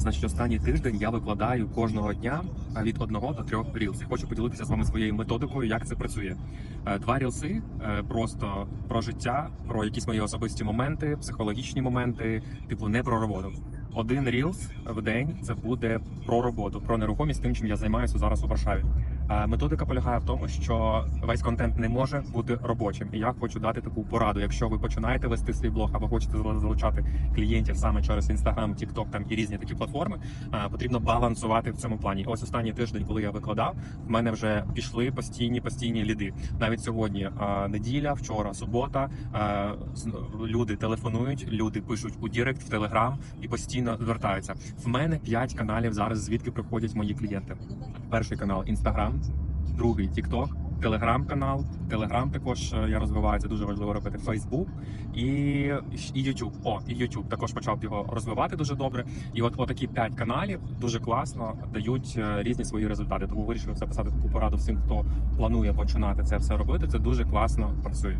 Значить, останній тиждень я викладаю кожного дня від одного до трьох рілсів. Хочу поділитися з вами своєю методикою, як це працює. Е, Два рілси е, просто про життя, про якісь мої особисті моменти, психологічні моменти, типу не про роботу. Один рілс в день це буде про роботу, про нерухомість, тим, чим я займаюся зараз у Варшаві. Е, Методика полягає в тому, що весь контент не може бути робочим. І я хочу дати таку пораду. Якщо ви починаєте вести свій блог або хочете залучати клієнтів саме через Instagram, TikTok там і різні такі платформи, потрібно балансувати в цьому плані. Ось останній тиждень, коли я викладав, в мене вже пішли постійні постійні ліди. Навіть сьогодні неділя, вчора субота. Люди телефонують, люди пишуть у Дірект, в Телеграм і постійно звертаються. В мене п'ять каналів зараз, звідки приходять мої клієнти. Перший канал Instagram, другий TikTok, Телеграм-канал, Телеграм також е, я розвиваю, це дуже важливо робити. Фейсбук і, і YouTube. О, і YouTube також почав його розвивати дуже добре. І от отакі п'ять каналів дуже класно дають е, різні свої результати. Тому вирішив записати таку пораду всім, хто планує починати це все робити. Це дуже класно працює.